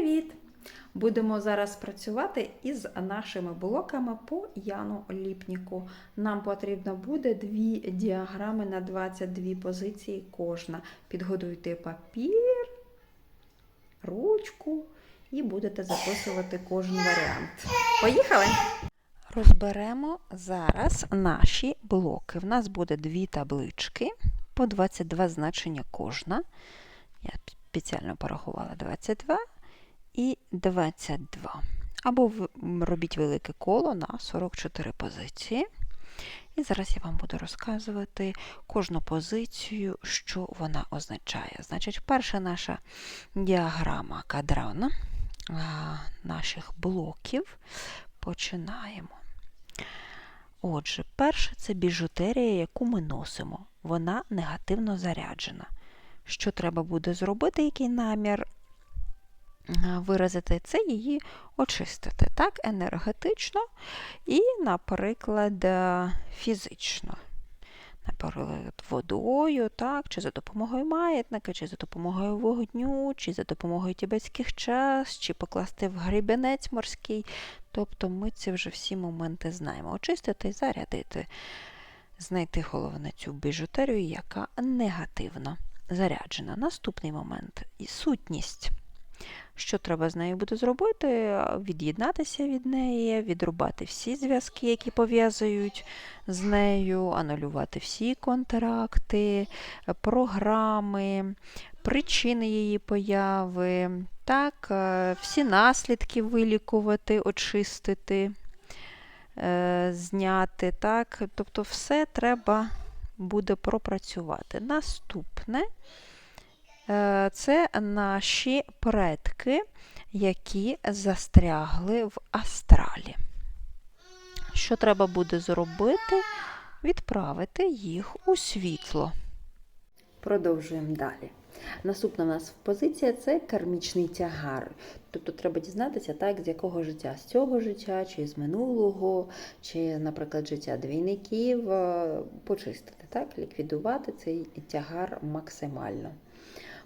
Привіт! Будемо зараз працювати із нашими блоками по Яну Ліпніку. Нам потрібно буде дві діаграми на 22 позиції кожна. Підготуйте папір, ручку і будете записувати кожен варіант. Поїхали! Розберемо зараз наші блоки. В нас буде дві таблички по 22 значення кожна. Я спеціально порахувала 22 і 22. Або робіть велике коло на 44 позиції. І зараз я вам буду розказувати кожну позицію, що вона означає. Значить, перша наша діаграма кадрана наших блоків. Починаємо. Отже, перше це біжутерія, яку ми носимо. Вона негативно заряджена. Що треба буде зробити, який намір виразити, це її очистити так, енергетично і, наприклад, е, фізично. Наприклад, водою, так, чи за допомогою маятника, чи за допомогою вогню, чи за допомогою тібетських час, чи покласти в грібенець морський. Тобто ми ці вже всі моменти знаємо. Очистити і зарядити. Знайти головне цю біжутерію, яка негативно заряджена. Наступний момент сутність. Що треба з нею буде зробити? Від'єднатися від неї, відрубати всі зв'язки, які пов'язують з нею, анулювати всі контракти, програми, причини її появи, так, е, всі наслідки вилікувати, очистити, е, зняти. Так? Тобто все треба буде пропрацювати. Наступне це наші предки, які застрягли в астралі. Що треба буде зробити? Відправити їх у світло. Продовжуємо далі. Наступна в нас позиція це кармічний тягар. Тобто треба дізнатися, так, з якого життя, з цього життя, чи з минулого, чи, наприклад, життя двійників, е, почистити, так, ліквідувати цей тягар максимально.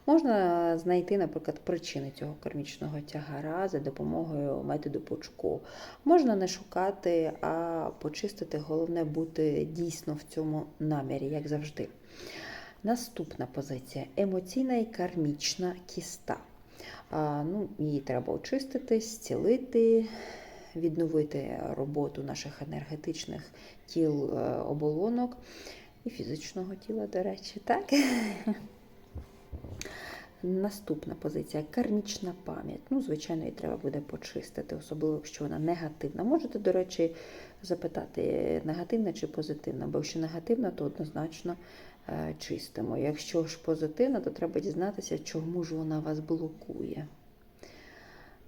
Можна знайти, наприклад, причини цього кармічного тягара за допомогою методу пучку. Можна не шукати, а почистити, головне бути дійсно в цьому намірі, як завжди. Наступна позиція емоційна і кармічна кіста. А, ну, Її треба очистити, зцілити, відновити роботу наших енергетичних тіл е, оболонок і фізичного тіла, до речі, так? Наступна позиція кармічна пам'ять. Ну, звичайно, її треба буде почистити, особливо, якщо вона негативна. Можете, до речі, запитати, негативна чи позитивна, бо якщо негативна, то однозначно е, чистимо. Якщо ж позитивна, то треба дізнатися, чому ж вона вас блокує.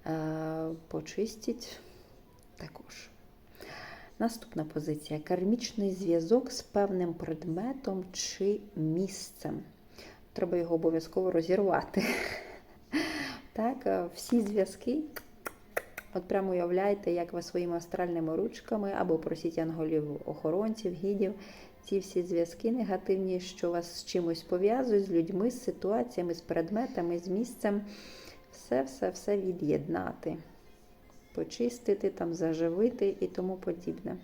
Е, Почистіть також. Наступна позиція кармічний зв'язок з певним предметом чи місцем. Треба його обов'язково розірвати. Так, е, всі зв'язки. От прямо уявляйте, як ви своїми астральними ручками або просіть янголів, охоронців, гідів. Ці всі зв'язки негативні, що вас з чимось пов'язують, з людьми, з ситуаціями, з предметами, з місцем. Все-все-все від'єднати, почистити, там, заживити і тому подібне.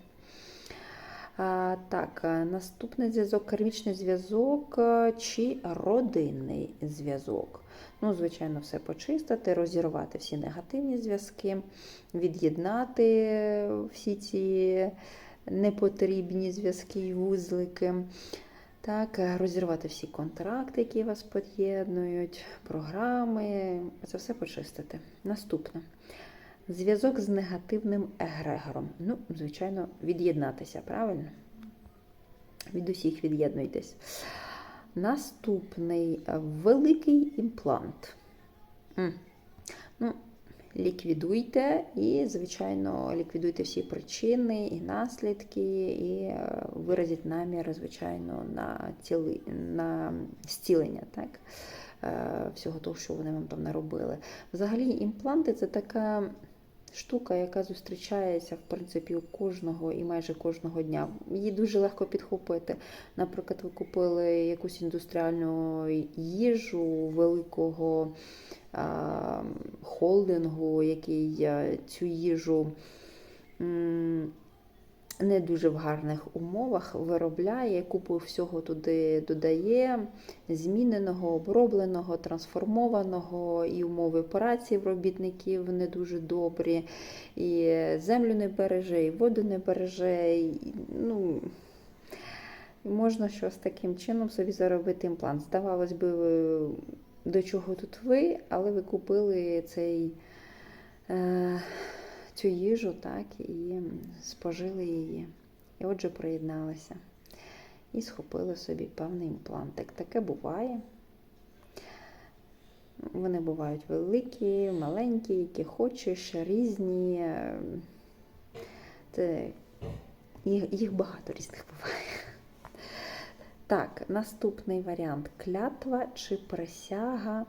Так, е, наступний зв'язок кармічний зв'язок е, чи родинний зв'язок. Ну, звичайно, все почистити, розірвати всі негативні зв'язки, від'єднати всі ці непотрібні зв'язки і вузлики. Так, е, розірвати всі контракти, які вас поєднують, програми. Це все почистити. Наступне. Зв'язок з негативним егрегором. Ну, звичайно, від'єднатися, правильно? Від усіх від'єднуйтесь. Наступний великий імплант. Ну, ліквідуйте і, звичайно, ліквідуйте всі причини і наслідки, і е, виразіть намір, звичайно, на, ціли, на зцілення. так? е, Всього того, що вони вам там наробили. Взагалі, імпланти це така штука, яка зустрічається в принципі у кожного і майже кожного дня. Її дуже легко підхопити. Наприклад, ви купили якусь індустріальну їжу великого холдингу, який е, цю їжу не дуже в гарних умовах виробляє, купу всього туди додає, зміненого, обробленого, трансформованого, і умови праці в робітників не дуже добрі, і землю не береже, і воду не береже. І, ну, можна щось таким чином собі заробити імплант. Здавалось би, до чого тут ви, але ви купили цей, е, цю їжу так, і спожили її. І отже, приєдналися. І схопили собі певний імплантик. Таке буває. Вони бувають великі, маленькі, які хочеш, різні. Це, їх багато різних буває. Так, наступний варіант клятва чи присяга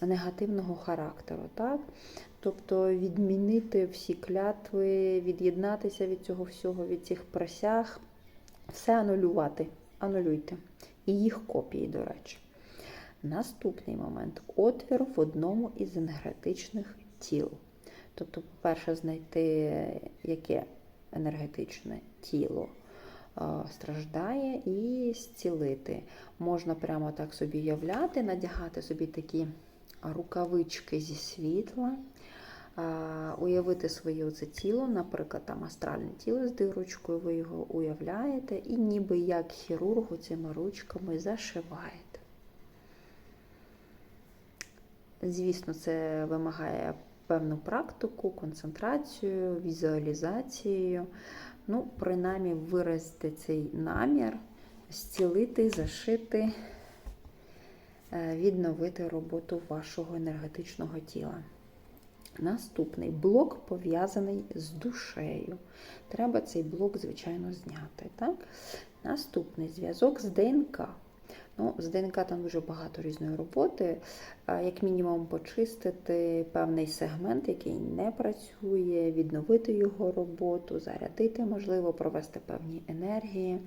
негативного характеру. Так? Тобто відмінити всі клятви, від'єднатися від цього всього, від цих присяг, все анулювати. Анулюйте. І їх копії, до речі. Наступний момент отвір в одному із енергетичних тіл. Тобто, по-перше, знайти, яке енергетичне тіло страждає, і зцілити. Можна прямо так собі уявляти, надягати собі такі рукавички зі світла, уявити своє оце тіло, наприклад, там астральне тіло з дирочкою, ви його уявляєте, і ніби як хірургу цими ручками зашиваєте. Звісно, це вимагає певну практику, концентрацію, візуалізацію. Ну, принаймні, виразити цей намір, зцілити, зашити, е, відновити роботу вашого енергетичного тіла. Наступний блок пов'язаний з душею. Треба цей блок, звичайно, зняти. Так? Наступний зв'язок з ДНК. Ну, З ДНК там дуже багато різної роботи. Як мінімум, почистити певний сегмент, який не працює, відновити його роботу, зарядити, можливо, провести певні енергії.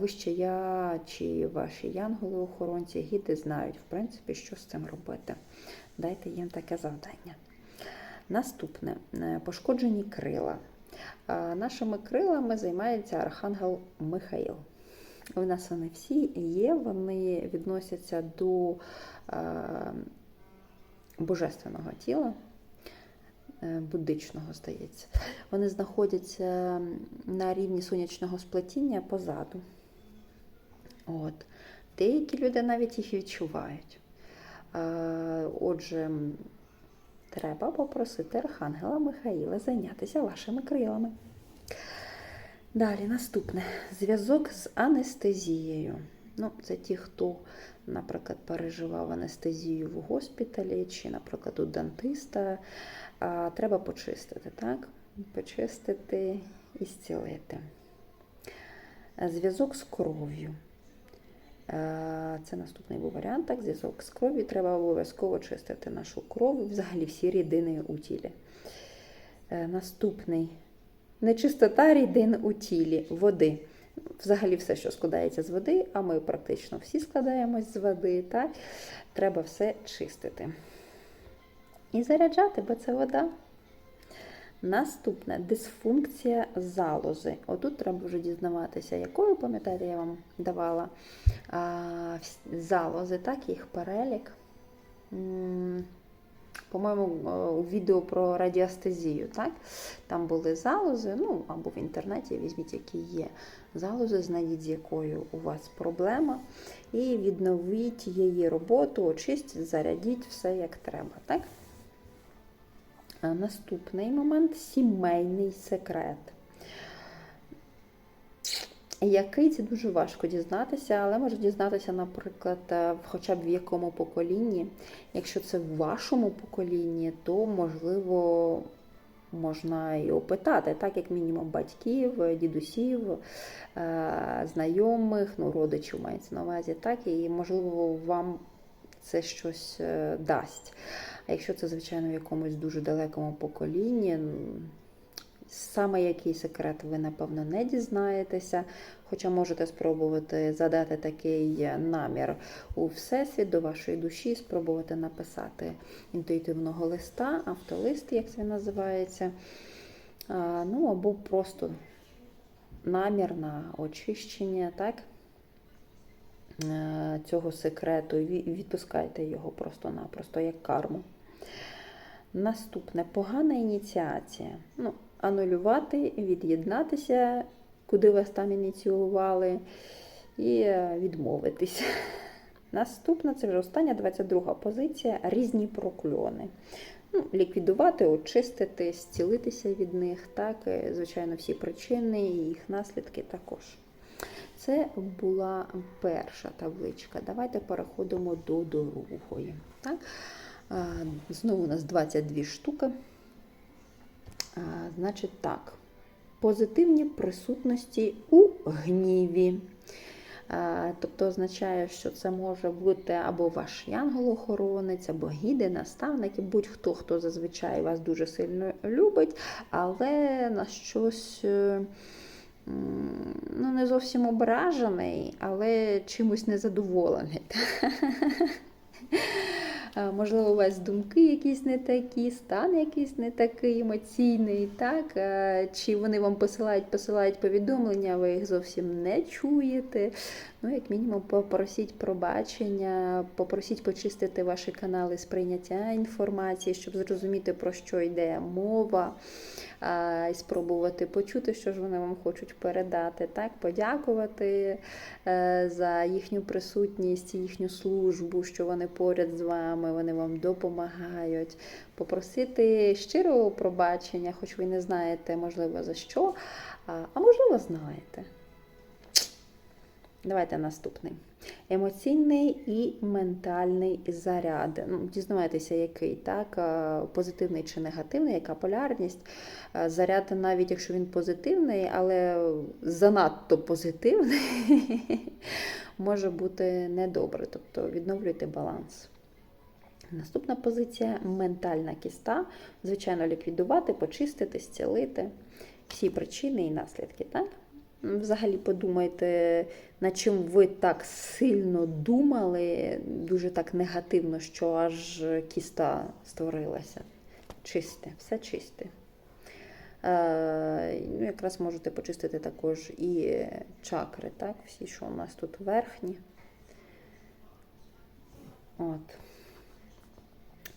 Вище я чи ваші янголи-охоронці, гіди знають, в принципі, що з цим робити. Дайте їм таке завдання. Наступне е, пошкоджені крила. Нашими крилами займається архангел Михаїл. У нас вони всі є, вони відносяться до е, божественного тіла, е, буддичного, здається. Вони знаходяться на рівні сонячного сплетіння позаду. От. Деякі люди навіть їх відчувають. Е, Отже, треба попросити Архангела Михаїла зайнятися вашими крилами. Далі, наступне зв'язок з анестезією. Ну, Це ті, хто, наприклад, переживав анестезію в госпіталі чи, наприклад, у дантиста. А, Треба почистити, так? Почистити і зцілити. Зв'язок з кров'ю. Е, Це наступний був варіант. Так, зв'язок з кров'ю. Треба обов'язково чистити нашу кров, взагалі всі рідини у тілі. Е, Наступний нечистота рідин у тілі, води. Взагалі все, що складається з води, а ми практично всі складаємось з води, так? треба все чистити. І заряджати, бо це вода. Наступне дисфункція залози. Отут треба вже дізнаватися, якою, пам'ятаєте, я вам давала а, залози, так, їх перелік. По-моєму, у відео про радіостезію, так? Там були залози, ну або в інтернеті візьміть, які є залози, знайдіть, з якою у вас проблема, і відновіть її роботу, очистіть, зарядіть все як треба. так? А Наступний момент сімейний секрет. Який це дуже важко дізнатися, але може дізнатися, наприклад, е, хоча б в якому поколінні. Якщо це в вашому поколінні, то можливо можна і опитати, так як мінімум батьків, дідусів, е, знайомих, ну, родичів мається на увазі, так, і можливо вам це щось е, дасть. А якщо це, звичайно, в якомусь дуже далекому поколінні, Саме який секрет ви, напевно, не дізнаєтеся, хоча можете спробувати задати такий намір у всесвіт до вашої душі, спробувати написати інтуїтивного листа, автолист, як це називається. Ну або просто намір на очищення, так? е, Цього секрету і відпускайте його просто-напросто як карму. Наступне погана ініціація. Ну, анулювати, від'єднатися, куди вас там ініціювали, і е, відмовитись. Наступна це вже остання 22 позиція різні прокльони. Ну, ліквідувати, очистити, зцілитися від них, так, е, звичайно, всі причини і їх наслідки також. Це була перша табличка. Давайте переходимо до другої. Так? Знову у нас 22 штуки. Значить так, позитивні присутності у гніві. Тобто означає, що це може бути або ваш янгол-охоронець, або гіди, наставники, будь-хто, хто зазвичай вас дуже сильно любить, але на щось е, ну, не зовсім ображений, але чимось незадоволений. Можливо, у вас думки якісь не такі, стан якийсь не такий емоційний, так? Чи вони вам посилають, посилають повідомлення, ви їх зовсім не чуєте. Ну, як мінімум, попросіть пробачення, попросіть почистити ваші канали сприйняття інформації, щоб зрозуміти, про що йде мова, і спробувати почути, що ж вони вам хочуть передати, так? подякувати е, за їхню присутність, їхню службу, що вони поряд з вами, вони вам допомагають, попросити щирого пробачення, хоч ви не знаєте, можливо, за що, а можливо, знаєте. Давайте наступний. Емоційний і ментальний заряд. Ну, дізнавайтеся, який, так? е, Позитивний чи негативний, яка полярність. Е, Заряд, навіть якщо він позитивний, але занадто позитивний, може бути недобре. Тобто відновлюйте баланс. Наступна позиція ментальна кіста. Звичайно, ліквідувати, почистити, зцілити всі причини і наслідки. так? Взагалі подумайте, над чим ви так сильно думали, дуже так негативно, що аж кіста створилася. Чисте, все чисте. Е, ну, якраз можете почистити також і чакри, так? Всі, що у нас тут верхні. От.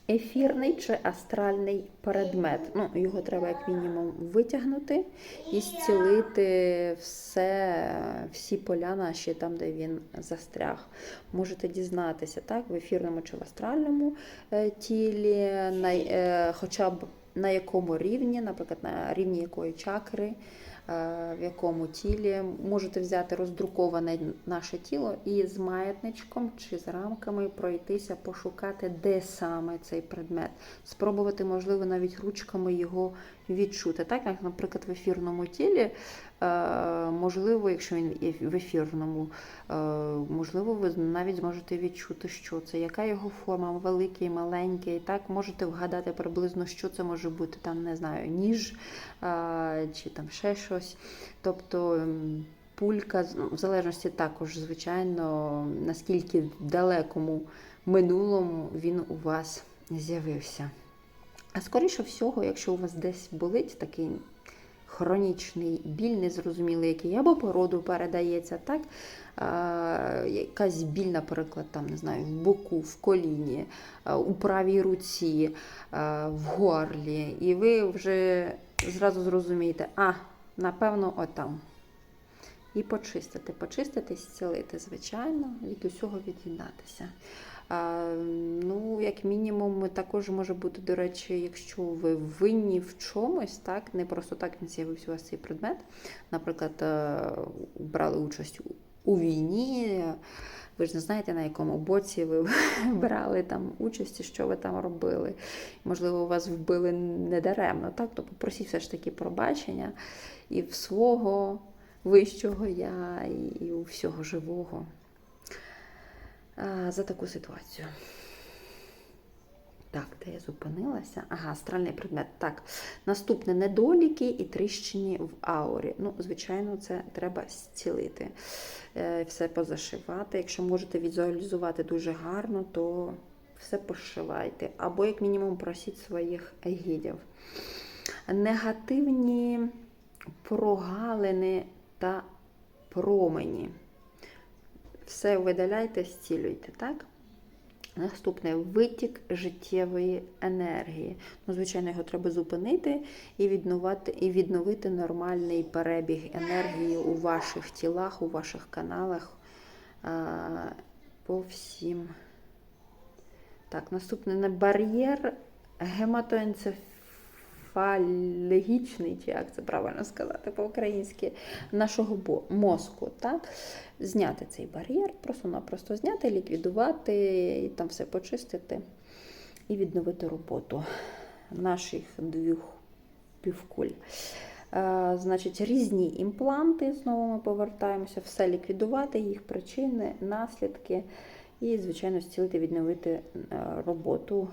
Ефірний чи астральний предмет. Ну, його треба як мінімум витягнути і зцілити все, всі поля наші там, де він застряг. Можете дізнатися, так, в ефірному чи в астральному е, тілі, на, е, хоча б на якому рівні, наприклад, на рівні якої чакри, в якому тілі можете взяти роздруковане наше тіло і з маятничком чи з рамками пройтися, пошукати, де саме цей предмет, спробувати, можливо, навіть ручками його відчути. Так, як, наприклад, в ефірному тілі, е, можливо, якщо він в ефірному, е, можливо, ви навіть зможете відчути, що це, яка його форма, великий, маленький. Так, можете вгадати приблизно, що це може бути, там, не знаю, ніж е, чи там ще щось. Тобто. Пулька, ну, в залежності також, звичайно, наскільки далекому минулому він у вас з'явився. А скоріше всього, якщо у вас десь болить такий хронічний біль, незрозумілий, який або по роду передається, так? Е, якась біль, наприклад, там, не знаю, в боку, в коліні, е, у правій руці, е, в горлі, і ви вже зразу зрозумієте, а, напевно, отам. І почистити, почистити, зцілити, звичайно, від усього від'єднатися. Ну, як мінімум, також може бути, до речі, якщо ви винні в чомусь, так, не просто так він з'явився у вас цей предмет. Наприклад, е, брали участь у- війні, ви ж не знаєте, на якому боці ви брали там участь що ви там робили. Можливо, вас вбили недаремно, так? То попросіть все ж таки пробачення і в свого вищого я, і у всього живого за таку ситуацію. Так, де я зупинилася? Ага, астральний предмет. Так, наступне недоліки і тріщини в аурі. Ну, звичайно, це треба зцілити, Е, все позашивати. Якщо можете візуалізувати дуже гарно, то все пошивайте. Або, як мінімум, просіть своїх гідів. Негативні прогалини та промені. Все видаляйте, зцілюйте, так? Наступне витік життєвої енергії. Ну, звичайно, його треба зупинити і відновити, і відновити нормальний перебіг енергії у ваших тілах, у ваших каналах по всім. Так, наступне не бар'єр гематоенцефалігічний, чи як це правильно сказати по-українськи, нашого мозку. Так? Зняти цей бар'єр, просто-напросто зняти, ліквідувати, і там все почистити і відновити роботу наших двох півкуль. Е, Значить, різні імпланти, знову ми повертаємося, все ліквідувати, їх причини, наслідки, і, звичайно, зцілити, відновити е, роботу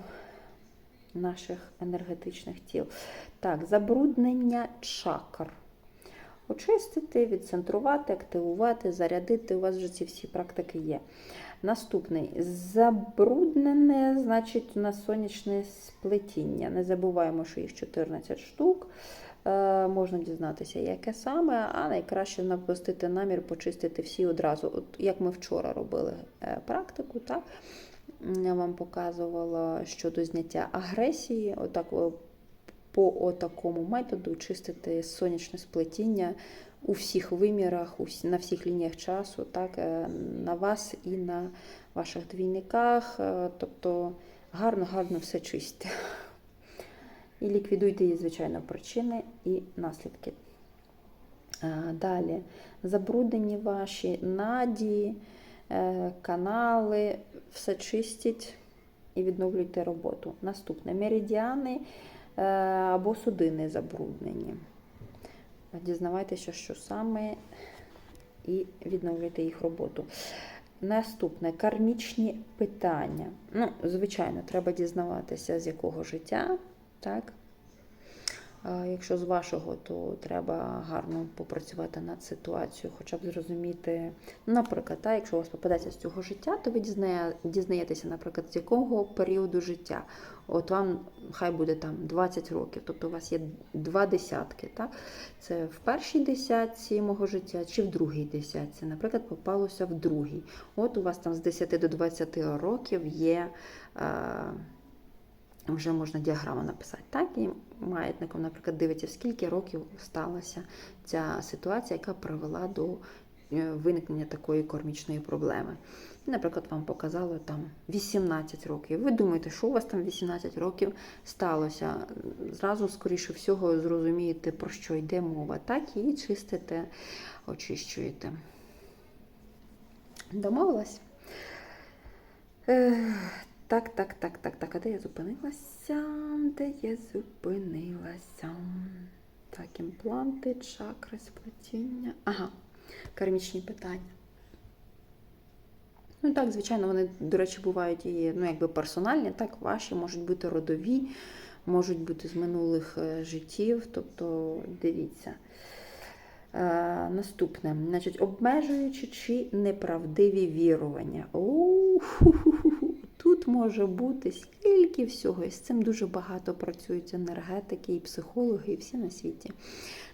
наших енергетичних тіл. Так, забруднення чакр. Очистити, відцентрувати, активувати, зарядити. У вас вже ці всі практики є. Наступний забруднене, значить, у нас сонячне сплетіння. Не забуваємо, що їх 14 штук. Е, можна дізнатися, яке саме, а найкраще напустити намір почистити всі одразу. От як ми вчора робили е, практику, так? Я вам показувала щодо зняття агресії, отак по такому методу чистити сонячне сплетіння у всіх вимірах, на всіх лініях часу, так, е, на вас і на ваших двійниках. е, Тобто гарно-гарно все чистите. І ліквідуйте її, звичайно, причини і наслідки. Е, Далі забруднені ваші надії, е, канали, все чистіть і відновлюйте роботу. Наступне меридіани е, або судини забруднені. Дізнавайтеся, що саме, і відновлюйте їх роботу. Наступне кармічні питання. Ну, звичайно, треба дізнаватися, з якого життя, так? Якщо з вашого, то треба гарно попрацювати над ситуацією, хоча б зрозуміти, ну, наприклад, та, якщо у вас попадеться з цього життя, то ви дізнаєтеся, наприклад, з якого періоду життя. От вам хай буде там 20 років, тобто у вас є два десятки. Так? Це в першій десятці мого життя чи в другій десятці. Наприклад, попалося в другій. От у вас там з 10 до 20 років є. Вже можна діаграму написати. Так, і маятником, наприклад, дивиться, скільки років сталася ця ситуація, яка привела до е, виникнення такої кормічної проблеми. Наприклад, вам показало там 18 років. Ви думаєте, що у вас там 18 років сталося? Зразу, скоріше всього, зрозумієте, про що йде мова. Так, і чистите, очищуєте. Домовилась? Так, так, так, так, так. А де я зупинилася? Де я зупинилася? Так, імпланти, чакри, сплетіння. Ага, кармічні питання. Ну так, звичайно, вони, до речі, бувають і ну, якби персональні, так, ваші, можуть бути родові, можуть бути з минулих е, життів. Тобто, дивіться. Е, наступне, значить, обмежуючи чи неправдиві вірування. Оу-ху-ху-ху. Тут може бути стільки всього, і з цим дуже багато працюють енергетики і психологи, і всі на світі.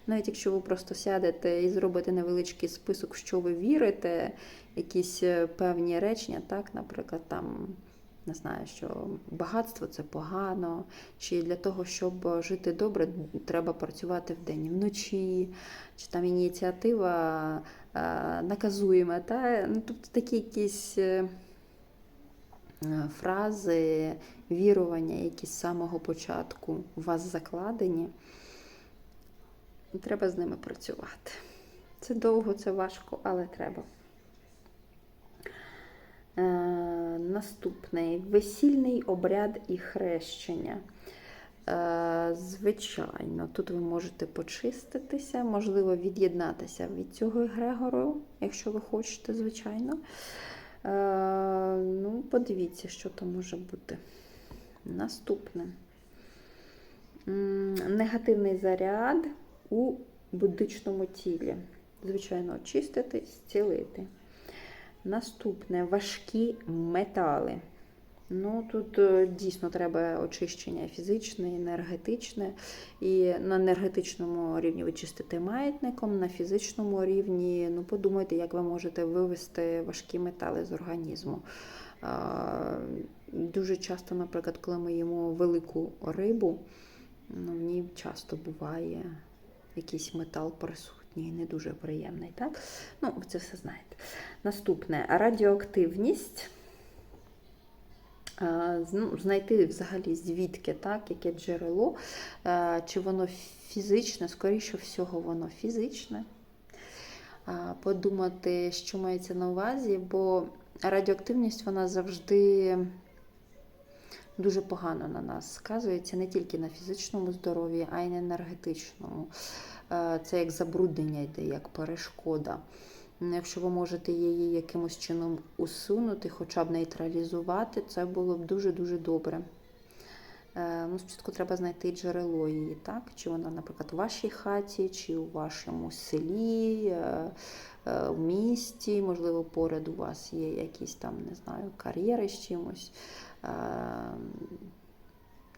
Навіть якщо ви просто сядете і зробите невеличкий список, що ви вірите, якісь е, певні речення, так, наприклад, там. Не знаю, що багатство це погано, чи для того, щоб жити добре, треба працювати вдень і вночі, чи там ініціатива е, наказуєма. Та? Ну, тобто такі якісь е, фрази, вірування, які з самого початку у вас закладені, треба з ними працювати. Це довго, це важко, але треба. Е, наступний весільний обряд і хрещення. Е, звичайно, тут ви можете почиститися, можливо, від'єднатися від цього егрегору, якщо ви хочете, звичайно. Е, ну, подивіться, що там може бути. Наступне. Негативний заряд у будичному тілі. Звичайно, очистити, зцілити. Наступне важкі метали. Ну, тут е, дійсно треба очищення фізичне, енергетичне. І на енергетичному рівні ви чистите маятником, на фізичному рівні, ну, подумайте, як ви можете вивести важкі метали з організму. Дуже часто, наприклад, коли ми їмо велику рибу, ну, в ній часто буває якийсь метал присутній, не дуже приємний. Так? Ну, ви це все знаєте. Наступне радіоактивність. З- ну, Знайти взагалі звідки, так, яке джерело, чи воно фізичне, скоріше всього, воно фізичне. Подумати, що мається на увазі, бо радіоактивність вона завжди дуже погано на нас сказується не тільки на фізичному здоров'ї, а й на енергетичному. Е, Це як забруднення йде, як перешкода. Якщо ви можете її якимось чином усунути, хоча б нейтралізувати, це було б дуже-дуже добре. Е, Ну, спочатку треба знайти джерело її, так? Чи вона, наприклад, у вашій хаті, чи у вашому селі, е, е, в місті, можливо, поряд у вас є якісь там, не знаю, кар'єри з чимось,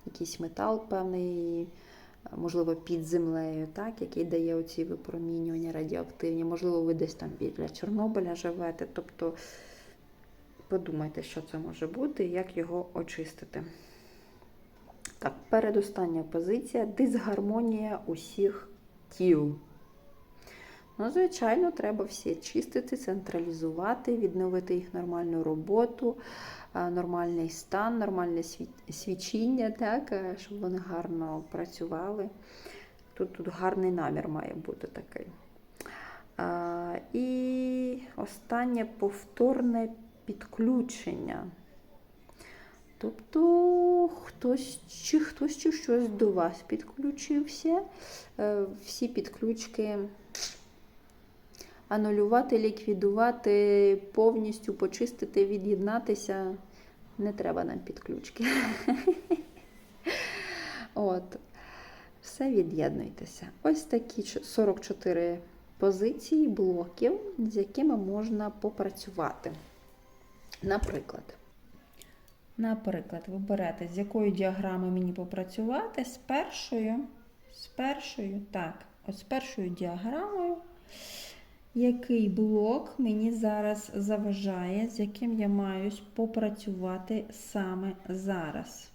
якийсь метал певний, можливо, під землею, так, який дає оці випромінювання радіоактивні. Можливо, ви десь там біля Чорнобиля живете. Тобто подумайте, що це може бути і як його очистити. Так, передостання позиція дисгармонія усіх тіл. Ну, звичайно, треба всі чистити, централізувати, відновити їх нормальну роботу, нормальний стан, нормальне свічіння, так, е, щоб вони гарно працювали. Тут, тут гарний намір має бути такий. А, і останнє повторне підключення. Тобто хтось чи хтось чи щось до вас підключився. Е, Всі підключки анулювати, ліквідувати, повністю почистити, від'єднатися. Не треба нам підключки. От. Все від'єднуйтеся. Ось такі 44 позиції блоків, з якими можна попрацювати. Наприклад. Наприклад, ви берете, з якою діаграмою мені попрацювати, з першою, з першою, так, ось з першою діаграмою, який блок мені зараз заважає, з яким я маю попрацювати саме зараз.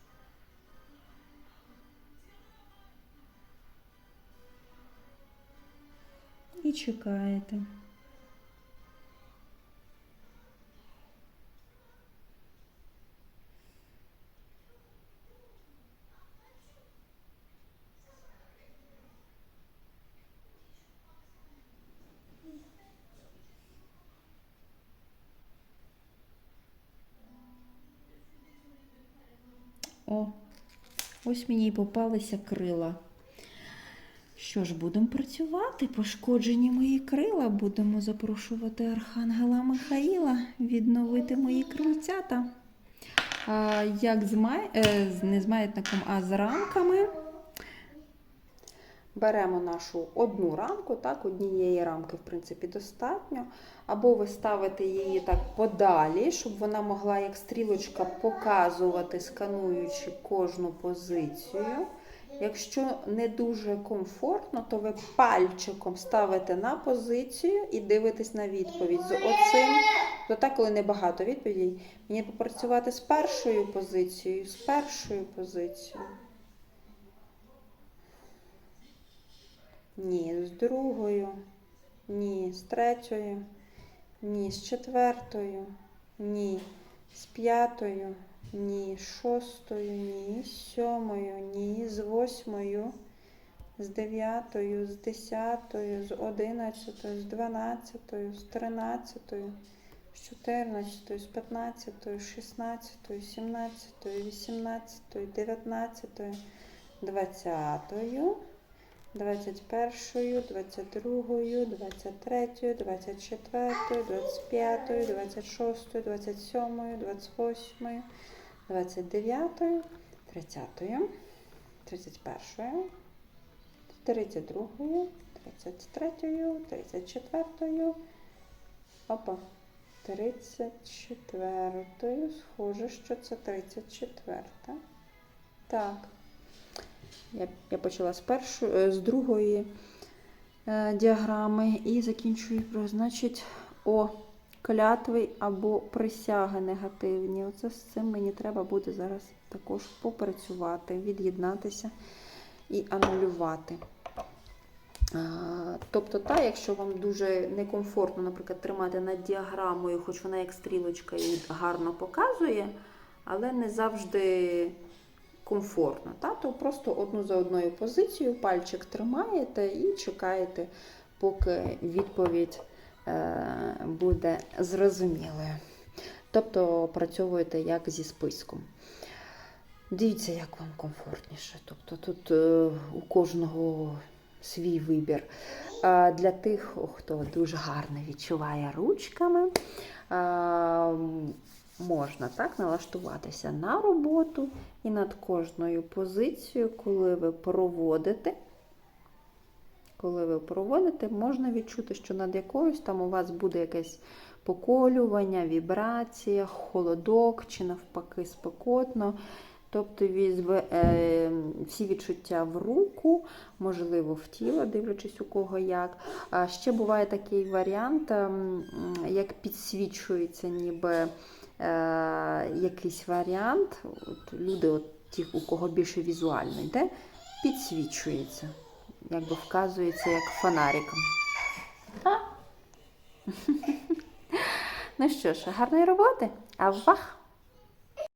І чекаєте. О, ось мені й попалися крила. Що ж, будемо працювати. Пошкоджені мої крила. Будемо запрошувати Архангела Михаїла відновити мої крильцята. А, як май... е, з- не з маятником, а з рамками. Беремо нашу одну рамку, так, однієї рамки, в принципі, достатньо. Або ви ставите її так подалі, щоб вона могла як стрілочка показувати, скануючи кожну позицію. Якщо не дуже комфортно, то ви пальчиком ставите на позицію і дивитесь на відповідь. З оцим, то так, коли небагато відповідей, мені попрацювати з першою позицією, з першою позицією. Ні, з другою, ні, з третьою, ні, з четвертою, ні, з п'ятою, ні, з шостою, ні, з сьомою, ні, з восьмою, з дев'ятою, з десятою, з одинадцятою, з дванадцятою, з тринадцятою, з чотирнадцятою, з п'ятнадцятою, з шістнадцятою, з сімнадцятою, вісімнадцятою, дев'ятнадцятою, двадцятою. 21, 22, 23, 24, 25, 26, 27, 28, 29, 30-ю, 31-ю, 32-ю, 33-ю, 34-ю. Опа. 34-ю. Схоже, що це 34-та. Так. Я, я почала з першої, е, з другої е, діаграми і закінчую значить, О, клятви або присяги негативні. Оце з цим мені треба буде зараз також попрацювати, від'єднатися і анулювати. Тобто, та, якщо вам дуже некомфортно, наприклад, тримати над діаграмою, хоч вона як стрілочка і гарно показує, але не завжди комфортно, та, то просто одну за одною позицією пальчик тримаєте і чекаєте, поки відповідь е, буде зрозумілою. Тобто працьовуєте як зі списком. Дивіться, як вам комфортніше. Тобто тут е, у кожного свій вибір. Для тих, хто дуже гарно відчуває ручками, можна так налаштуватися на роботу і над кожною позицією, коли ви проводите. Коли ви проводите, можна відчути, що над якоюсь там у вас буде якесь поколювання, вібрація, холодок чи навпаки спекотно. Тобто візьме, е, всі відчуття в руку, можливо, в тіло, дивлячись у кого як. А ще буває такий варіант, ем, як підсвічується ніби е, якийсь варіант. От люди, от ті, у кого більше візуально йде, підсвічується, якби вказується як фонариком. А? Ну що ж, гарної роботи, а вах!